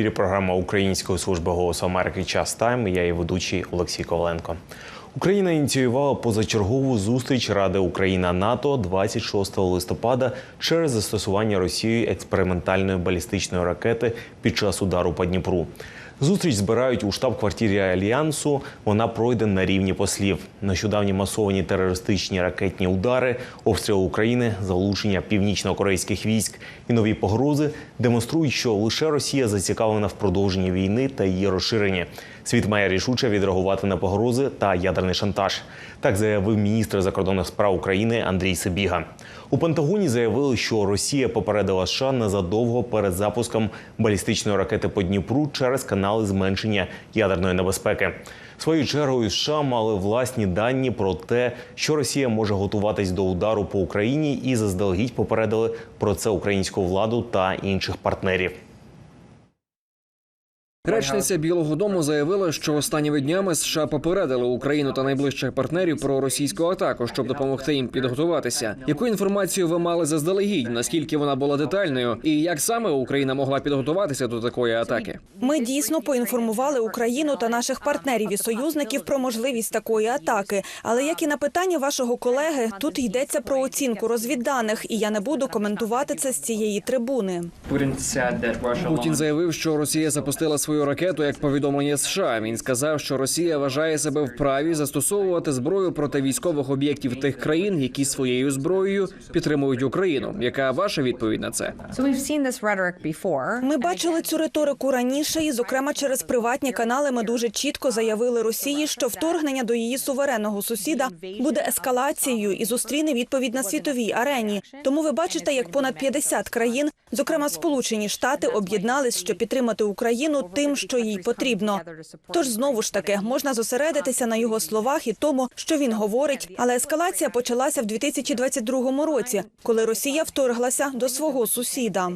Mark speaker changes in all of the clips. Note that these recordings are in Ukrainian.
Speaker 1: ефірі програма Української служби голосу Америки Час Тайм. Я і ведучий Олексій Коваленко. Україна ініціювала позачергову зустріч Ради Україна НАТО 26 листопада через застосування Росією експериментальної балістичної ракети під час удару по Дніпру. Зустріч збирають у штаб-квартирі альянсу. Вона пройде на рівні послів. Нещодавні масовані терористичні ракетні удари, обстріли України, залучення північно-корейських військ і нові погрози демонструють, що лише Росія зацікавлена в продовженні війни та її розширенні. Світ має рішуче відреагувати на погрози та ядерний шантаж. Так заявив міністр закордонних справ України Андрій Сибіга. У Пентагоні заявили, що Росія попередила США незадовго перед запуском балістичної ракети по Дніпру через канали зменшення ядерної небезпеки. Своєю чергою США мали власні дані про те, що Росія може готуватись до удару по Україні, і заздалегідь попередили про це українську владу та інших партнерів.
Speaker 2: Речниця Білого Дому заявила, що останніми днями США попередили Україну та найближчих партнерів про російську атаку, щоб допомогти їм підготуватися. Яку інформацію ви мали заздалегідь? Наскільки вона була детальною, і як саме Україна могла підготуватися до такої атаки?
Speaker 3: Ми дійсно поінформували Україну та наших партнерів і союзників про можливість такої атаки. Але як і на питання вашого колеги, тут йдеться про оцінку розвідданих, і я не буду коментувати це з цієї трибуни.
Speaker 2: Путін заявив, що Росія запустила свою ракету як повідомлення США. Він сказав, що Росія вважає себе вправі застосовувати зброю проти військових об'єктів тих країн, які своєю зброєю підтримують Україну. Яка ваша відповідь на це?
Speaker 3: Ми бачили цю риторику раніше, і, зокрема, через приватні канали ми дуже чітко заявили Росії, що вторгнення до її суверенного сусіда буде ескалацією і зустріне відповідь на світовій арені. Тому ви бачите, як понад 50 країн, зокрема Сполучені Штати, об'єднались, щоб підтримати Україну тим, що їй потрібно. Тож знову ж таки можна зосередитися на його словах і тому, що він говорить. Але ескалація почалася в 2022 році, коли Росія вторглася до свого сусіда.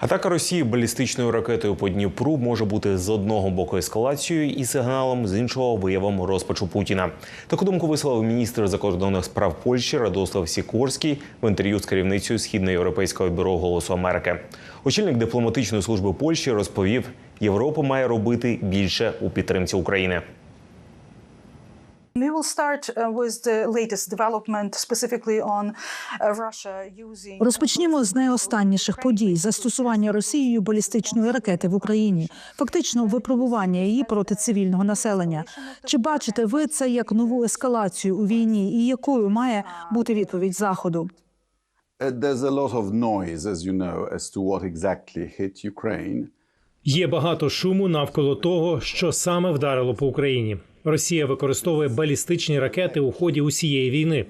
Speaker 1: Атака Росії балістичною ракетою по Дніпру може бути з одного боку ескалацією і сигналом, з іншого виявом розпачу Путіна. Таку думку висловив міністр закордонних справ Польщі Радослав Сікорський в інтерв'ю з керівницею східноєвропейського бюро Голосу Америки. Очільник дипломатичної служби Польщі розповів, Європа має робити більше у підтримці України.
Speaker 4: Uh, uh.
Speaker 5: Розпочнімо з найостанніших подій застосування Росією балістичної ракети в Україні, фактично випробування її проти цивільного населення. Чи бачите ви це як нову ескалацію у війні, і якою має бути відповідь заходу?
Speaker 6: Uh, There's a lot.
Speaker 7: Є багато шуму навколо того, що саме вдарило по Україні. Росія використовує балістичні ракети у ході усієї війни.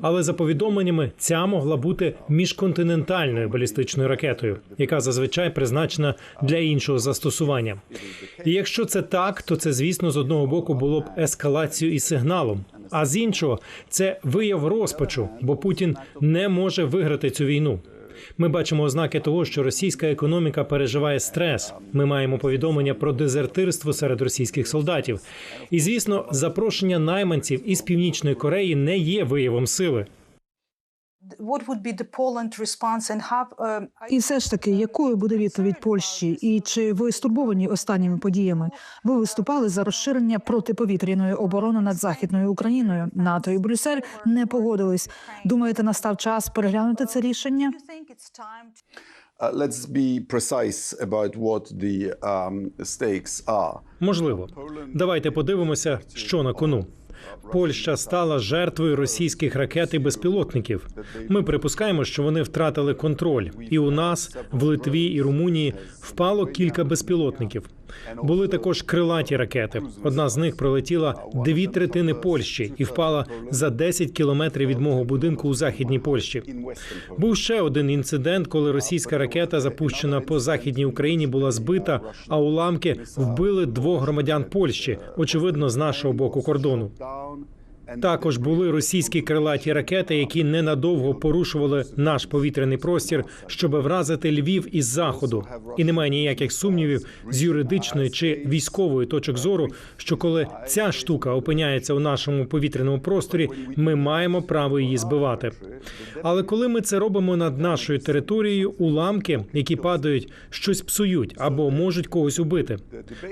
Speaker 7: Але за повідомленнями, ця могла бути міжконтинентальною балістичною ракетою, яка зазвичай призначена для іншого застосування. І якщо це так, то це, звісно, з одного боку було б ескалацією і сигналом. А з іншого, це вияв розпачу, бо Путін не може виграти цю війну. Ми бачимо ознаки того, що російська економіка переживає стрес. Ми маємо повідомлення про дезертирство серед російських солдатів. І звісно, запрошення найманців із північної Кореї не є виявом сили.
Speaker 5: І все ж таки, якою буде відповідь Польщі? І чи ви стурбовані останніми подіями? Ви виступали за розширення протиповітряної оборони над західною Україною. НАТО і Брюссель не погодились. Думаєте, настав час переглянути це рішення?
Speaker 4: do you think it's time to
Speaker 6: Uh, let's be precise about what the um, stakes are.
Speaker 7: Можливо, давайте подивимося, що на кону. Польща стала жертвою російських ракет і безпілотників. Ми припускаємо, що вони втратили контроль, і у нас в Литві і Румунії впало кілька безпілотників. Були також крилаті ракети. Одна з них пролетіла дві третини Польщі і впала за 10 кілометрів від мого будинку у західній Польщі. Був ще один інцидент, коли російська ракета, запущена по західній Україні, була збита, а уламки вбили двох громадян Польщі, очевидно, з нашого боку кордону. Також були російські крилаті ракети, які ненадовго порушували наш повітряний простір, щоб вразити Львів із заходу. І немає ніяких сумнівів з юридичної чи військової точок зору, що коли ця штука опиняється у нашому повітряному просторі, ми маємо право її збивати. Але коли ми це робимо над нашою територією, уламки, які падають, щось псують або можуть когось убити.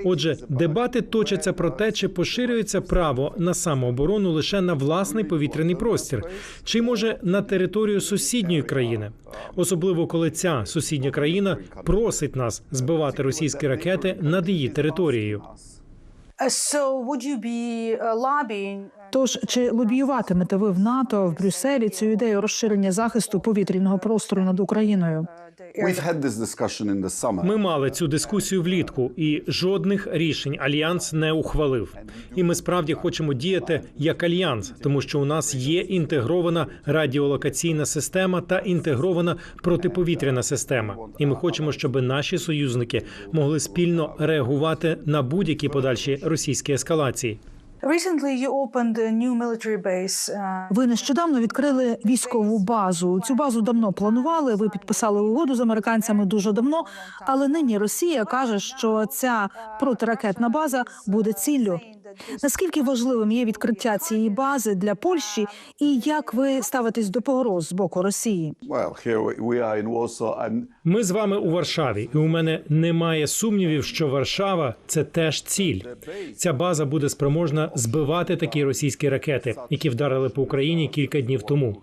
Speaker 7: Отже, дебати точаться про те, чи поширюється право на самооборону лише на власний повітряний простір, чи може на територію сусідньої країни, особливо коли ця сусідня країна просить нас збивати російські ракети над її територією.
Speaker 5: Тож чи лобіюватимете ви в НАТО в Брюсселі цю ідею розширення захисту повітряного простору над Україною?
Speaker 7: Ми мали цю дискусію влітку, і жодних рішень альянс не ухвалив. І ми справді хочемо діяти як альянс, тому що у нас є інтегрована радіолокаційна система та інтегрована протиповітряна система. І ми хочемо, щоб наші союзники могли спільно реагувати на будь-які подальші російські ескалації.
Speaker 4: Uh,
Speaker 5: Ви нещодавно відкрили військову базу. Цю базу давно планували. Ви підписали угоду з американцями дуже давно. Але нині Росія каже, що ця протиракетна база буде ціллю. Наскільки важливим є відкриття цієї бази для Польщі, і як ви ставитесь до погроз з боку Росії?
Speaker 7: Ми з вами у Варшаві, і у мене немає сумнівів, що Варшава це теж ціль. Ця база буде спроможна збивати такі російські ракети, які вдарили по Україні кілька днів тому.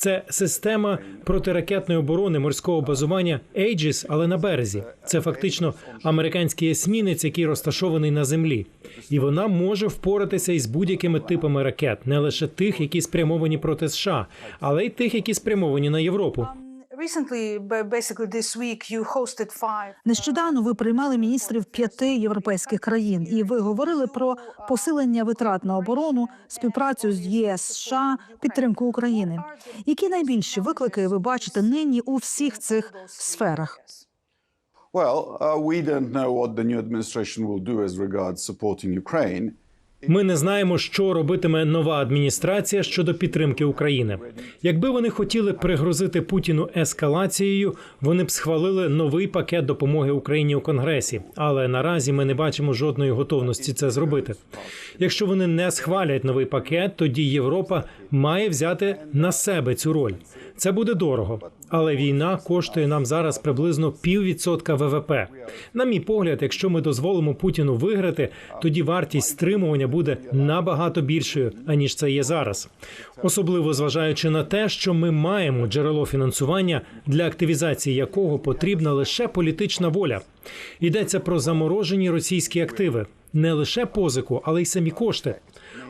Speaker 7: Це система протиракетної оборони морського базування Aegis, але на березі. Це фактично американський есмінець, який розташований на землі, і вона може впоратися із будь-якими типами ракет, не лише тих, які спрямовані проти США, але й тих, які спрямовані на Європу.
Speaker 4: Recently, ba- basically this week, you hosted five.
Speaker 5: Нещодавно ви приймали міністрів п'яти європейських країн, і ви говорили про посилення витрат на оборону, співпрацю з ЄС, США, підтримку України. Які найбільші виклики ви бачите нині у всіх цих сферах?
Speaker 6: well, uh, we don't know what the new administration will do as regards supporting Ukraine.
Speaker 7: Ми не знаємо, що робитиме нова адміністрація щодо підтримки України. Якби вони хотіли пригрозити Путіну ескалацією, вони б схвалили новий пакет допомоги Україні у Конгресі. Але наразі ми не бачимо жодної готовності це зробити. Якщо вони не схвалять новий пакет, тоді Європа має взяти на себе цю роль. Це буде дорого, але війна коштує нам зараз приблизно піввідсотка ВВП. На мій погляд, якщо ми дозволимо Путіну виграти, тоді вартість стримування буде набагато більшою аніж це є зараз. Особливо зважаючи на те, що ми маємо джерело фінансування, для активізації якого потрібна лише політична воля. Йдеться про заморожені російські активи, не лише позику, але й самі кошти.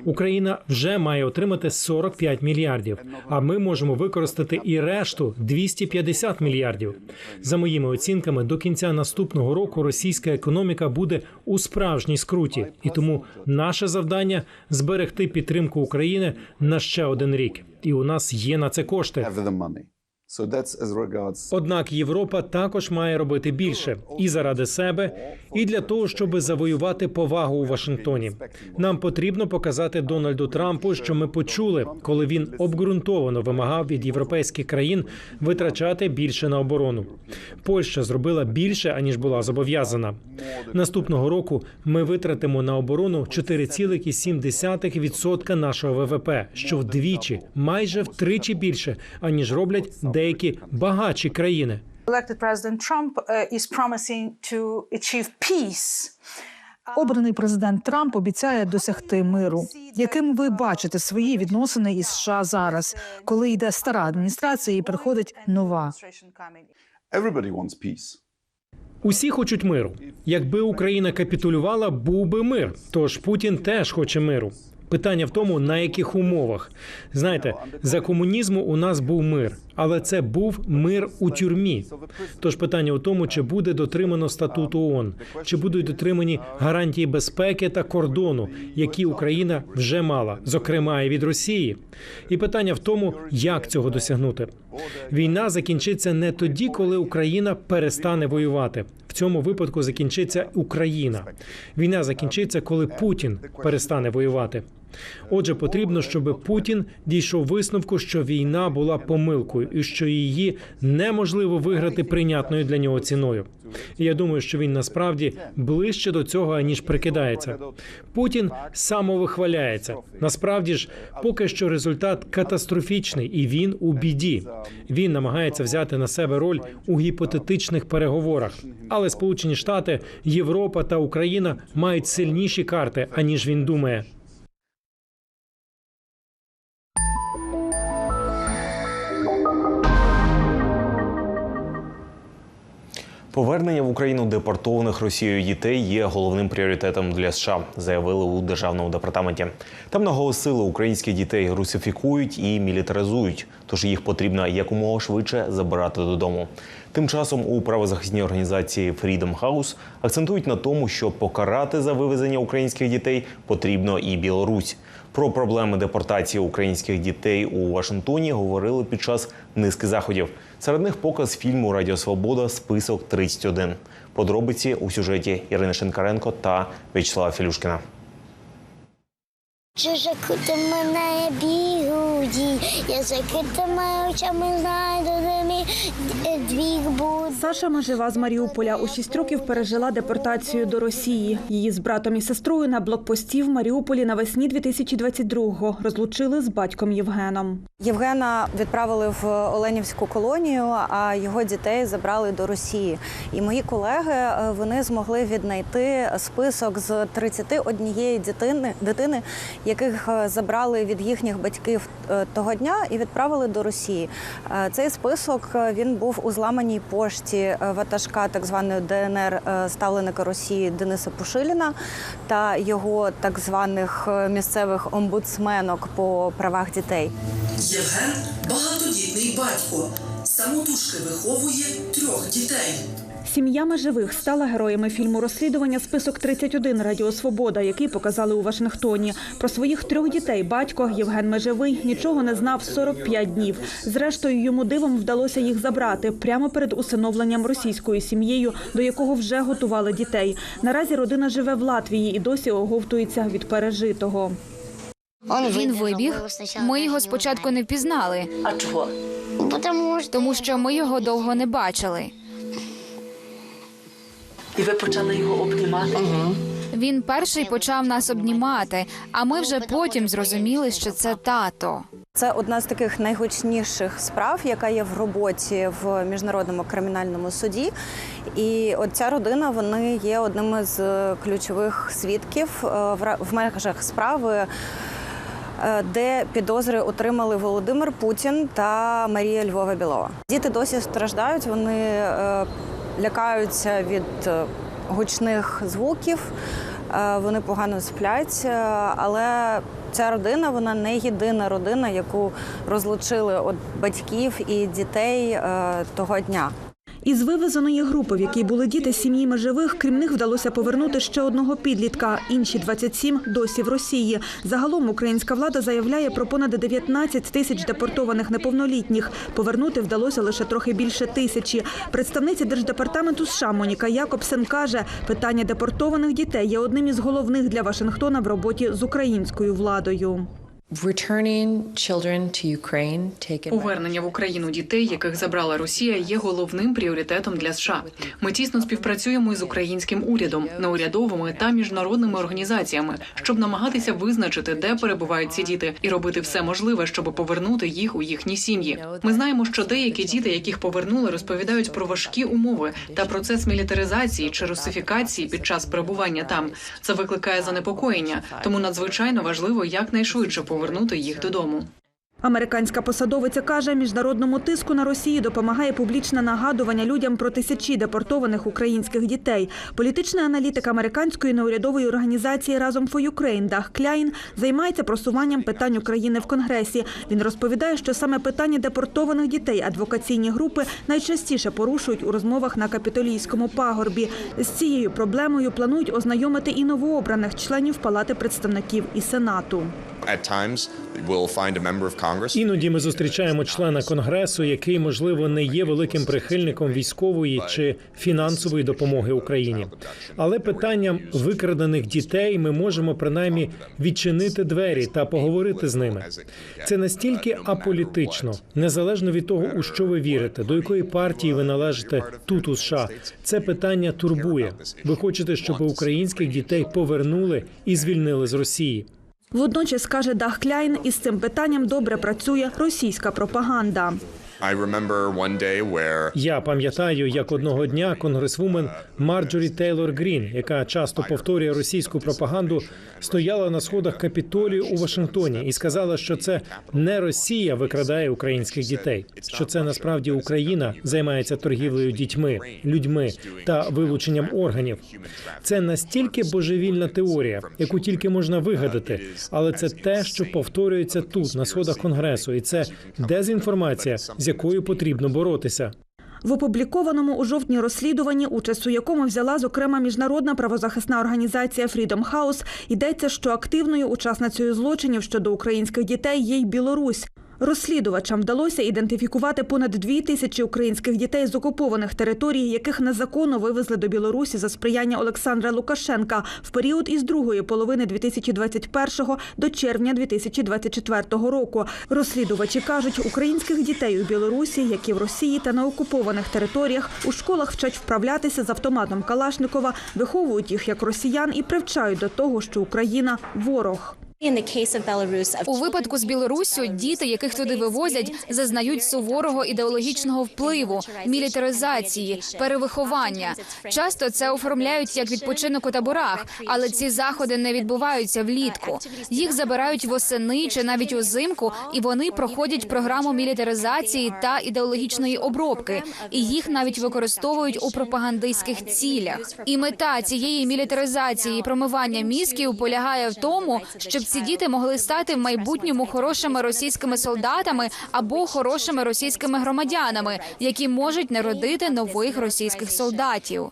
Speaker 7: Україна вже має отримати 45 мільярдів, а ми можемо використати і решту 250 мільярдів. За моїми оцінками, до кінця наступного року російська економіка буде у справжній скруті, і тому наше завдання зберегти підтримку України на ще один рік. І у нас є на це кошти. Однак Європа також має робити більше і заради себе, і для того, щоб завоювати повагу у Вашингтоні. Нам потрібно показати Дональду Трампу, що ми почули, коли він обґрунтовано вимагав від європейських країн витрачати більше на оборону. Польща зробила більше аніж була зобов'язана. Наступного року ми витратимо на оборону 4,7% нашого ВВП, що вдвічі, майже втричі більше, аніж роблять деякі багатші країни.
Speaker 4: Achieve peace.
Speaker 5: Обраний президент Трамп обіцяє досягти миру. Яким ви бачите свої відносини із США зараз, коли йде стара адміністрація і приходить нова?
Speaker 7: Усі хочуть миру. Якби Україна капітулювала, був би мир. Тож Путін теж хоче миру. Питання в тому, на яких умовах. Знаєте, за комунізму у нас був мир, але це був мир у тюрмі. Тож питання у тому, чи буде дотримано статуту ООН, чи будуть дотримані гарантії безпеки та кордону, які Україна вже мала, зокрема і від Росії. І питання в тому, як цього досягнути. Війна закінчиться не тоді, коли Україна перестане воювати. В цьому випадку закінчиться Україна. Війна закінчиться, коли Путін перестане воювати. Отже, потрібно, щоб Путін дійшов висновку, що війна була помилкою і що її неможливо виграти прийнятною для нього ціною. Я думаю, що він насправді ближче до цього аніж прикидається. Путін самовихваляється. Насправді ж, поки що результат катастрофічний, і він у біді. Він намагається взяти на себе роль у гіпотетичних переговорах. Але Сполучені Штати, Європа та Україна мають сильніші карти, аніж він думає.
Speaker 1: Повернення в Україну депортованих Росією дітей є головним пріоритетом для США, заявили у державному департаменті. Там наголосили, українських дітей русифікують і мілітаризують, тож їх потрібно якомога швидше забирати додому. Тим часом у правозахисній організації Freedom House акцентують на тому, що покарати за вивезення українських дітей потрібно і Білорусь. Про проблеми депортації українських дітей у Вашингтоні говорили під час низки заходів. Серед них показ фільму Радіо Свобода Список 31. Подробиці у сюжеті Ірини Шинкаренко та В'ячеслава Філюшкіна.
Speaker 8: Чужа кути мене бігуді, я закритими очами знайду, мій двір буде.
Speaker 3: Саша Межева з Маріуполя у шість років пережила депортацію до Росії. Її з братом і сестрою на блокпості в Маріуполі навесні 2022-го розлучили з батьком Євгеном. Євгена відправили в Оленівську колонію, а його дітей забрали до Росії. І мої колеги е, вони змогли віднайти список з 31 дитини, дитини, яких е, забрали від їхніх батьків е, того дня і відправили до Росії. Е, Цей список він був у зламаній пошті ватажка так званої ДНР ставленика Росії Дениса Пушиліна та його так званих місцевих омбудсменок по правах дітей.
Speaker 9: Євген багатодітний батько. Самотужки виховує трьох дітей.
Speaker 3: Сім'я межевих стала героями фільму розслідування Список 31 Радіо Свобода, який показали у Вашингтоні. Про своїх трьох дітей батько Євген Межевий нічого не знав 45 днів. Зрештою, йому дивом вдалося їх забрати прямо перед усиновленням російською сім'єю, до якого вже готували дітей. Наразі родина живе в Латвії і досі оговтується від пережитого.
Speaker 8: Він вибіг. Ми його спочатку не впізнали. А чого? Тому що ми його довго не бачили.
Speaker 9: І ви почали його обнімати.
Speaker 8: Він перший почав нас обнімати, а ми вже потім зрозуміли, що це тато.
Speaker 3: Це одна з таких найгучніших справ, яка є в роботі в міжнародному кримінальному суді. І от ця родина вони є одним з ключових свідків е, в межах справи. е, Де підозри отримали Володимир Путін та Марія Львова Білова. Діти досі страждають, вони е, лякаються від е, гучних звуків, е, вони погано сплять, е, але ця родина вона не єдина родина, яку розлучили від батьків і дітей того дня. Із вивезеної групи, в якій були діти сім'ї межевих, крім них вдалося повернути ще одного підлітка. Інші 27 досі в Росії. Загалом українська влада заявляє про понад 19 тисяч депортованих неповнолітніх. Повернути вдалося лише трохи більше тисячі. Представниця держдепартаменту США Моніка Якобсен каже, питання депортованих дітей є одним із головних для Вашингтона в роботі з українською владою.
Speaker 10: Повернення в Україну дітей, яких забрала Росія, є головним пріоритетом для США. Ми тісно співпрацюємо із українським урядом, неурядовими та міжнародними організаціями, щоб намагатися визначити, де перебувають ці діти, і робити все можливе, щоб повернути їх у їхні сім'ї. Ми знаємо, що деякі діти, яких повернули, розповідають про важкі умови та процес мілітаризації чи русифікації під час перебування там. Це викликає занепокоєння, тому надзвичайно важливо якнайшвидше повернути їх додому.
Speaker 3: Американська посадовиця каже, міжнародному тиску на Росію допомагає публічне нагадування людям про тисячі депортованих українських дітей. Політичний аналітик американської неурядової організації разом for Ukraine Дах Кляйн займається просуванням питань України в Конгресі. Він розповідає, що саме питання депортованих дітей адвокаційні групи найчастіше порушують у розмовах на капітолійському пагорбі. З цією проблемою планують ознайомити і новообраних членів Палати представників і Сенату.
Speaker 7: Іноді ми зустрічаємо члена конгресу, який можливо не є великим прихильником військової чи фінансової допомоги Україні. Але питанням викрадених дітей ми можемо принаймні відчинити двері та поговорити з ними. Це настільки аполітично, незалежно від того, у що ви вірите, до якої партії ви належите тут у США. Це питання турбує. Ви хочете, щоб українських дітей повернули і звільнили з Росії.
Speaker 3: Водночас каже Дах Кляйн, із цим питанням добре працює російська пропаганда.
Speaker 7: Я пам'ятаю, як одного дня конгресвумен Марджорі Тейлор Грін, яка часто повторює російську пропаганду, стояла на сходах Капітолію у Вашингтоні і сказала, що це не Росія викрадає українських дітей, що це насправді Україна займається торгівлею дітьми, людьми та вилученням органів. Це настільки божевільна теорія, яку тільки можна вигадати, але це те, що повторюється тут, на сходах конгресу, і це дезінформація, якою потрібно боротися.
Speaker 3: В опублікованому у жовтні розслідуванні, участь у якому взяла зокрема міжнародна правозахисна організація Freedom House, йдеться, що активною учасницею злочинів щодо українських дітей є й Білорусь. Розслідувачам вдалося ідентифікувати понад дві тисячі українських дітей з окупованих територій, яких незаконно вивезли до Білорусі за сприяння Олександра Лукашенка в період із другої половини 2021 до червня 2024 року. Розслідувачі кажуть, українських дітей у Білорусі, як і в Росії та на окупованих територіях, у школах вчать вправлятися з автоматом Калашникова, виховують їх як росіян і привчають до того, що Україна ворог.
Speaker 8: У випадку з Білоруссю діти, яких туди вивозять, зазнають суворого ідеологічного впливу, мілітаризації, перевиховання. Часто це оформляють як відпочинок у таборах, але ці заходи не відбуваються влітку. Їх забирають восени чи навіть узимку, і вони проходять програму мілітаризації та ідеологічної обробки, і їх навіть використовують у пропагандистських цілях. І мета цієї мілітаризації і промивання мізків полягає в тому, щоб ці діти могли стати в майбутньому хорошими російськими солдатами або хорошими російськими громадянами, які можуть народити нових російських солдатів.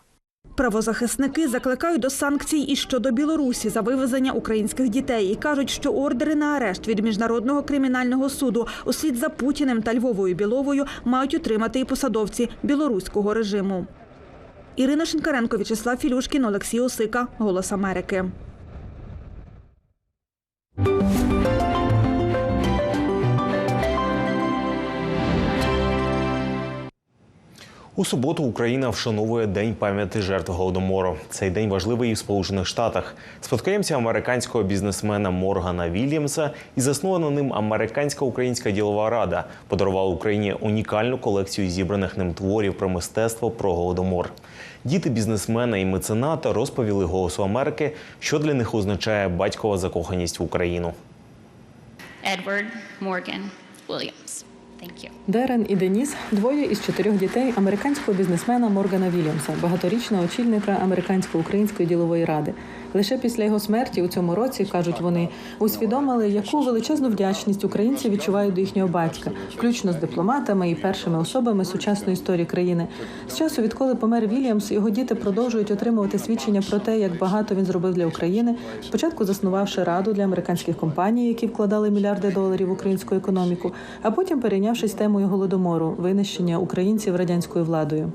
Speaker 3: Правозахисники закликають до санкцій і щодо Білорусі за вивезення українських дітей і кажуть, що ордери на арешт від міжнародного кримінального суду услід за Путіним та Львовою Біловою мають отримати і посадовці білоруського режиму. Ірина Шинкаренко, В'ячеслав Філюшкін, Олексій Осика, Голос Америки.
Speaker 1: У суботу Україна вшановує День пам'яті жертв голодомору. Цей день важливий і в Сполучених Штатах. Спадкоємця американського бізнесмена Моргана Вільямса і заснована ним американська українська ділова рада подарувала Україні унікальну колекцію зібраних ним творів про мистецтво про голодомор. Діти бізнесмена і мецената розповіли Голосу Америки, що для них означає батькова закоханість в Україну.
Speaker 11: Edward Morgan Williams. Thank.
Speaker 12: Дерен і Деніс двоє із чотирьох дітей американського бізнесмена Моргана Вільямса, багаторічного очільника американсько-української ділової ради. Лише після його смерті у цьому році кажуть вони усвідомили, яку величезну вдячність українці відчувають до їхнього батька, включно з дипломатами і першими особами сучасної історії країни. З часу, відколи помер Вільямс, його діти продовжують отримувати свідчення про те, як багато він зробив для України. Спочатку заснувавши раду для американських компаній, які вкладали мільярди доларів в українську економіку, а потім перейнявшись темою голодомору, винищення українців радянською владою.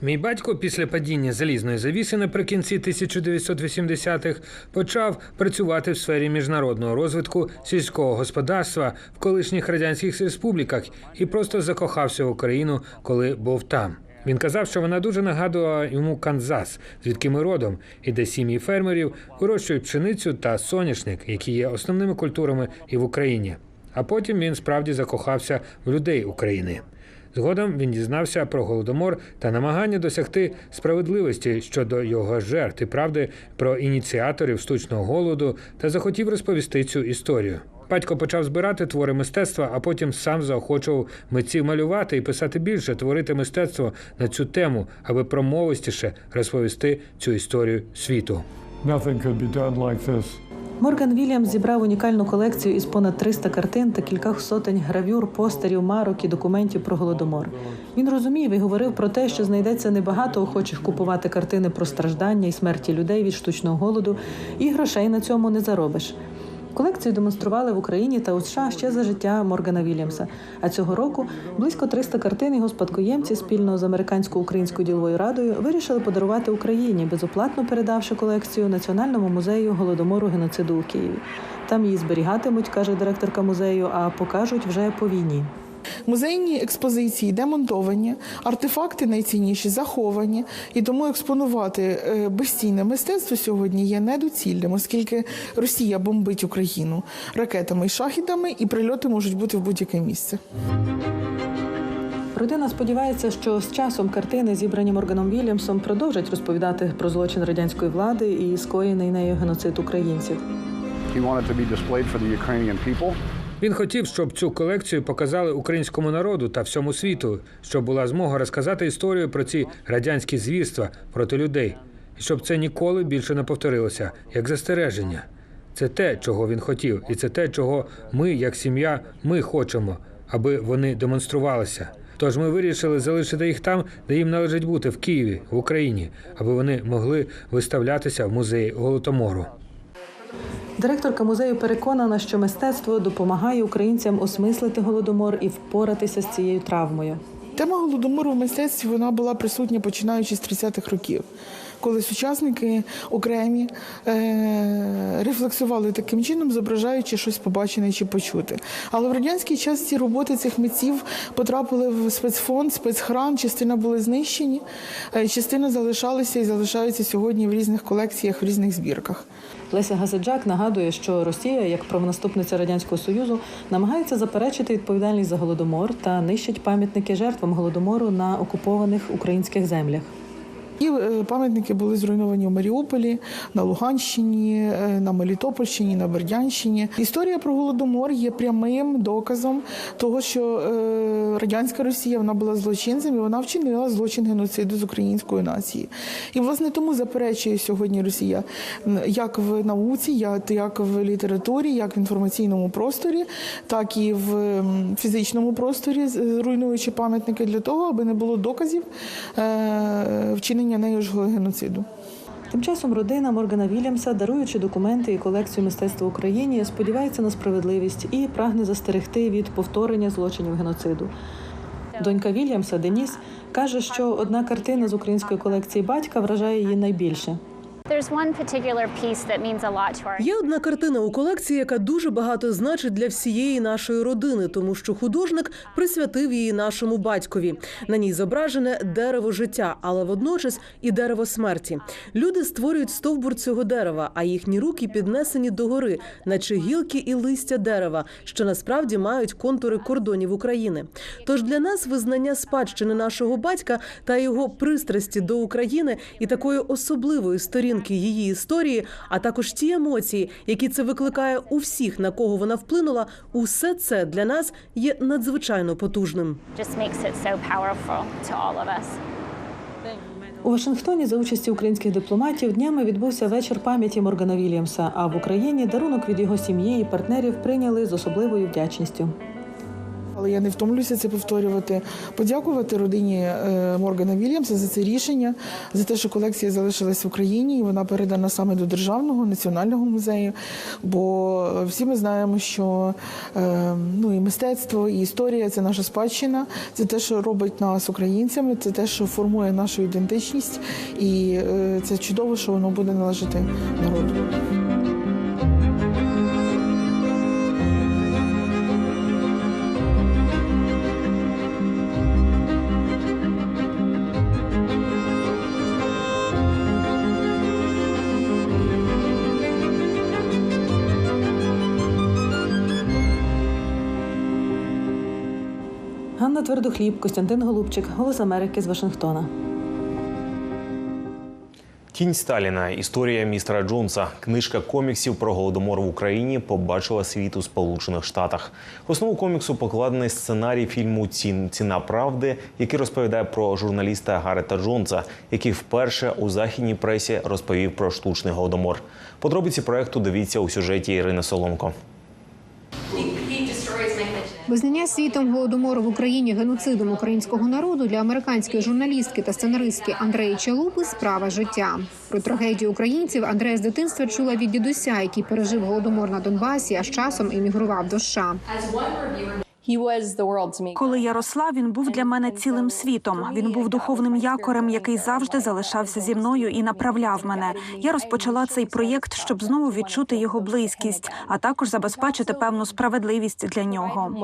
Speaker 13: Мій батько після падіння залізної завіси наприкінці 1980-х почав працювати в сфері міжнародного розвитку сільського господарства в колишніх радянських республіках і просто закохався в Україну, коли був там. Він казав, що вона дуже нагадувала йому Канзас, звідки ми родом, і де сім'ї фермерів вирощують пшеницю та соняшник, які є основними культурами і в Україні. А потім він справді закохався в людей України. Згодом він дізнався про голодомор та намагання досягти справедливості щодо його жертв і правди про ініціаторів штучного голоду та захотів розповісти цю історію. Батько почав збирати твори мистецтва, а потім сам заохочував митців малювати і писати більше, творити мистецтво на цю тему, аби промовистіше розповісти цю історію світу.
Speaker 12: Морган Вільям зібрав унікальну колекцію із понад 300 картин та кількох сотень гравюр, постерів, марок і документів про голодомор. Він розумів і говорив про те, що знайдеться небагато охочих купувати картини про страждання і смерті людей від штучного голоду, і грошей на цьому не заробиш. Колекцію демонстрували в Україні та у США ще за життя Моргана Вільямса. А цього року близько 300 картин його спадкоємці спільно з американсько-українською діловою радою вирішили подарувати Україні, безоплатно передавши колекцію Національному музею голодомору геноциду у Києві. Там її зберігатимуть, каже директорка музею, а покажуть вже по війні.
Speaker 14: Музейні експозиції демонтовані, артефакти найцінніші заховані, і тому експонувати е, безцінне мистецтво сьогодні є недоцільним, оскільки Росія бомбить Україну ракетами і шахідами, і прильоти можуть бути в будь-яке місце.
Speaker 12: Родина сподівається, що з часом картини, зібрані Морганом Вільямсом, продовжать розповідати про злочин радянської влади і скоєний нею геноцид українців.
Speaker 15: He wanted to be displayed for the Ukrainian people.
Speaker 13: Він хотів, щоб цю колекцію показали українському народу та всьому світу, щоб була змога розказати історію про ці радянські звірства проти людей, і щоб це ніколи більше не повторилося, як застереження. Це те, чого він хотів, і це те, чого ми, як сім'я, ми хочемо, аби вони демонструвалися. Тож ми вирішили залишити їх там, де їм належить бути в Києві, в Україні, аби вони могли виставлятися в музеї Голотомору.
Speaker 12: Директорка музею переконана, що мистецтво допомагає українцям осмислити голодомор і впоратися з цією травмою.
Speaker 14: Тема голодомору в мистецтві вона була присутня починаючи з 30-х років, коли сучасники окремі е- рефлексували таким чином, зображаючи щось побачене чи почути. Але в радянський час ці роботи цих митців потрапили в спецфонд, спецхран, частина були знищені, е, частина залишалися і залишаються сьогодні в різних колекціях, в різних збірках.
Speaker 12: Леся Гасиджак нагадує, що Росія, як правонаступниця радянського союзу, намагається заперечити відповідальність за голодомор та нищить пам'ятники жертвам голодомору на окупованих українських землях.
Speaker 14: І е, пам'ятники були зруйновані в Маріуполі, на Луганщині, е, на Мелітопольщині, на Бердянщині. Історія про голодомор є прямим доказом того, що е, радянська Росія вона була злочинцем і вона вчинила злочин геноциду з української нації. І власне тому заперечує сьогодні Росія як в науці, як, в літературі, як в інформаційному просторі, так і в фізичному просторі, з- руйнуючи пам'ятники для того, аби не було доказів е, вчинення нею ж геноциду.
Speaker 12: Тим часом родина Моргана Вільямса, даруючи документи і колекцію мистецтва Україні, сподівається на справедливість і прагне застерегти від повторення злочинів геноциду. Донька Вільямса Деніс каже, що одна картина з української колекції батька вражає її найбільше.
Speaker 16: Є одна картина у колекції, яка дуже багато значить для всієї нашої родини, тому що художник присвятив її нашому батькові. На ній зображене дерево життя, але водночас і дерево смерті. Люди створюють стовбур цього дерева, а їхні руки піднесені догори, наче гілки і листя дерева, що насправді мають контури кордонів України. Тож для нас визнання спадщини нашого батька та його пристрасті до України і такої особливої сторінки її історії, а також ті емоції, які це викликає у всіх, на кого вона вплинула, усе це для нас є надзвичайно потужним.
Speaker 12: У Вашингтоні за участі українських дипломатів днями відбувся вечір пам'яті Моргана Вільямса. А в Україні дарунок від його сім'ї і партнерів прийняли з особливою вдячністю.
Speaker 14: Але я не втомлюся це повторювати. Подякувати родині е, Моргана Вільямса за це рішення, за те, що колекція залишилась в Україні, і вона передана саме до державного національного музею. Бо всі ми знаємо, що е, ну і мистецтво, і історія це наша спадщина, це те, що робить нас українцями, це те, що формує нашу ідентичність, і е, це чудово, що воно буде належати народу.
Speaker 12: Ганна Твердохліб, Костянтин Голубчик, Голос Америки з Вашингтона.
Speaker 1: Тінь Сталіна. Історія містера Джонса. Книжка коміксів про голодомор в Україні побачила світ у Сполучених Штатах. В основу коміксу покладений сценарій фільму «Цін- Ціна правди, який розповідає про журналіста Гарета Джонса, який вперше у західній пресі розповів про штучний голодомор. Подробиці проекту дивіться у сюжеті Ірини Соломко.
Speaker 17: Визнання світом голодомору в Україні геноцидом українського народу для американської журналістки та сценаристки Андреї Чалупи справа життя. Про трагедію українців Андрея з дитинства чула від дідуся, який пережив голодомор на Донбасі, а з часом емігрував до США.
Speaker 3: Коли я росла, він був для мене цілим світом. Він був духовним якорем, який завжди залишався зі мною і направляв мене. Я розпочала цей проєкт, щоб знову відчути його близькість, а також забезпечити певну справедливість для нього.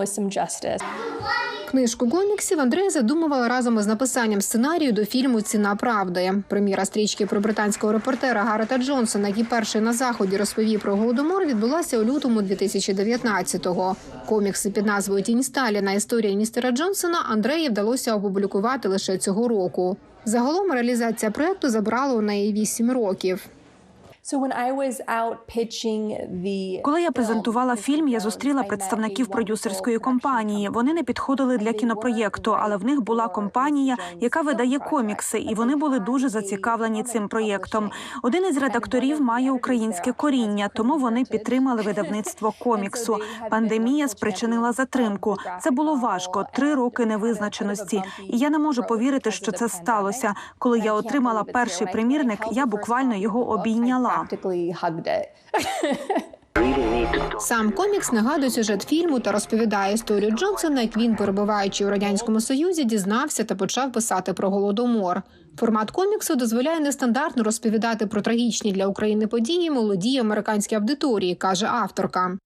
Speaker 17: Книжку коміксів Андрея задумувала разом із написанням сценарію до фільму Ціна правди. Прем'єра стрічки про британського репортера Гарета Джонсона, який перший на заході розповів про голодомор, відбулася у лютому 2019-го. Комікси під назвою Тінь Сталіна. Історія містера Джонсона Андреї вдалося опублікувати лише цього року. Загалом реалізація проекту забрала у неї вісім років.
Speaker 3: Коли я презентувала фільм, я зустріла представників продюсерської компанії. Вони не підходили для кінопроєкту, але в них була компанія, яка видає комікси, і вони були дуже зацікавлені цим проєктом. Один із редакторів має українське коріння, тому вони підтримали видавництво коміксу. Пандемія спричинила затримку. Це було важко три роки невизначеності. І я не можу повірити, що це сталося. Коли я отримала перший примірник, я буквально його обійняла.
Speaker 17: Сам комікс нагадує сюжет фільму та розповідає історію Джонсона, як він, перебуваючи у радянському союзі, дізнався та почав писати про голодомор. Формат коміксу дозволяє нестандартно розповідати про трагічні для України події молодій американській аудиторії, каже авторка.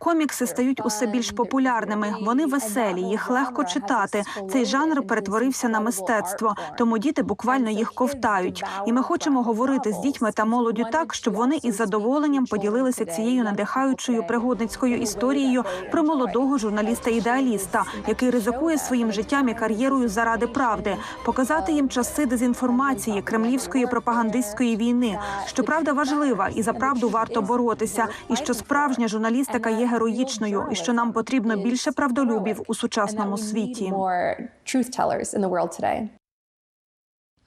Speaker 3: Комікси стають усе більш популярними. Вони веселі, їх легко читати. Цей жанр перетворився на мистецтво, тому діти буквально їх ковтають. І ми хочемо говорити з дітьми та молоддю так, щоб вони із задоволенням поділилися цією надихаючою пригодницькою історією про молодого журналіста-ідеаліста, який ризикує своїм життям і кар'єрою заради правди, показати їм часи дезінформації, кремлівської пропагандистської війни. Що правда важлива, і за правду варто боротися, і що справжня журналістика є героїчною, і що нам потрібно більше правдолюбів у сучасному світі.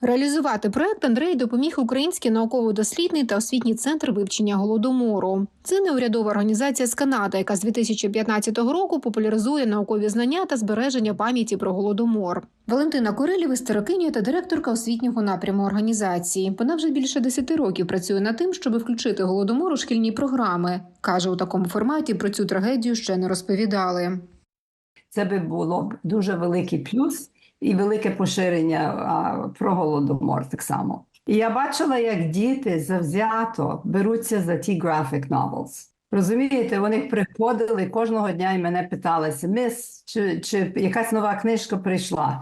Speaker 17: Реалізувати проект Андрей допоміг Український науково-дослідний та освітній центр вивчення голодомору. Це неурядова організація з Канади, яка з 2015 року популяризує наукові знання та збереження пам'яті про голодомор. Валентина Корелів історикиня та директорка освітнього напряму організації. Вона вже більше 10 років працює над тим, щоб включити голодомор у шкільні програми. каже, у такому форматі про цю трагедію ще не розповідали.
Speaker 18: Це би було б дуже великий плюс і велике поширення про голодомор так само. І я бачила, як діти завзято беруться за ті graphic novels. Розумієте, вони приходили кожного дня і мене питалися, мис, чи, чи якась нова книжка прийшла.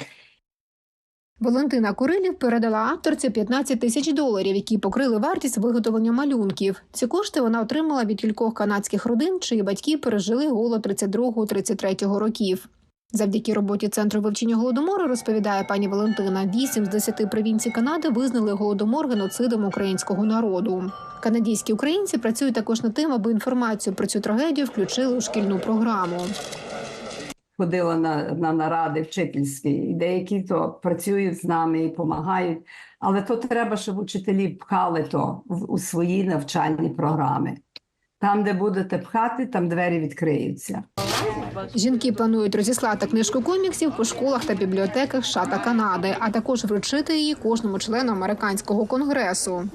Speaker 17: Валентина Курилів передала авторці 15 тисяч доларів, які покрили вартість виготовлення малюнків. Ці кошти вона отримала від кількох канадських родин, чиї батьки пережили голод 32-33 років. Завдяки роботі центру вивчення голодомору, розповідає пані Валентина, 8 з 10 провінцій Канади визнали голодомор геноцидом українського народу. Канадійські українці працюють також над тим, аби інформацію про цю трагедію включили у шкільну програму.
Speaker 18: Ходила на, на наради вчительські, і деякі то працюють з нами і допомагають. Але то треба, щоб учителі пхали то в, у свої навчальні програми. Там, де будете пхати, там двері відкриються.
Speaker 17: Жінки планують розіслати книжку коміксів по школах та бібліотеках США та Канади, а також вручити її кожному члену американського конгресу.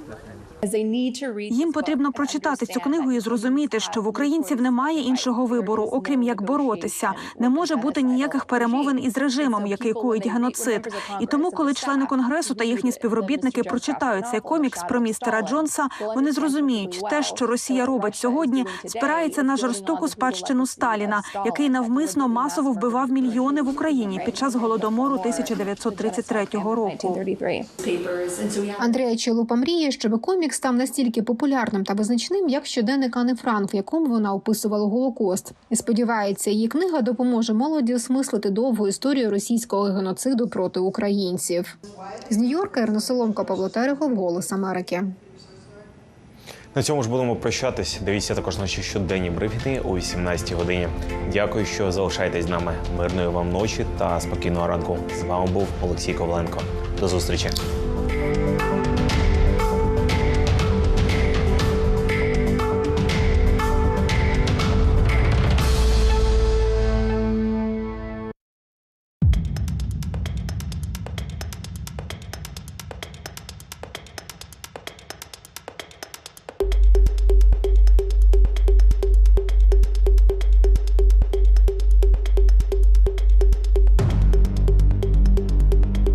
Speaker 3: Їм потрібно прочитати цю книгу і зрозуміти, що в українців немає іншого вибору, окрім як боротися. Не може бути ніяких перемовин із режимом, який коїть геноцид. І тому, коли члени конгресу та їхні співробітники прочитають цей комікс про містера Джонса, вони зрозуміють, те, що Росія робить сьогодні, спирається на жорстоку спадщину Сталіна, який навмисно масово вбивав мільйони в Україні під час голодомору 1933 року.
Speaker 17: Андрія Челупа мріє, щоб комікс щоденник став настільки популярним та визначним, як щоденник Ани Франк, в якому вона описувала Голокост. І сподівається, її книга допоможе молоді осмислити довгу історію російського геноциду проти українців. З Нью-Йорка Ірина Соломко, Павло Терехов, Голос Америки.
Speaker 1: На цьому ж будемо прощатись. Дивіться також наші щоденні брифінги о 18 годині. Дякую, що залишаєтесь з нами. Мирної вам ночі та спокійного ранку. З вами був Олексій Коваленко. До зустрічі.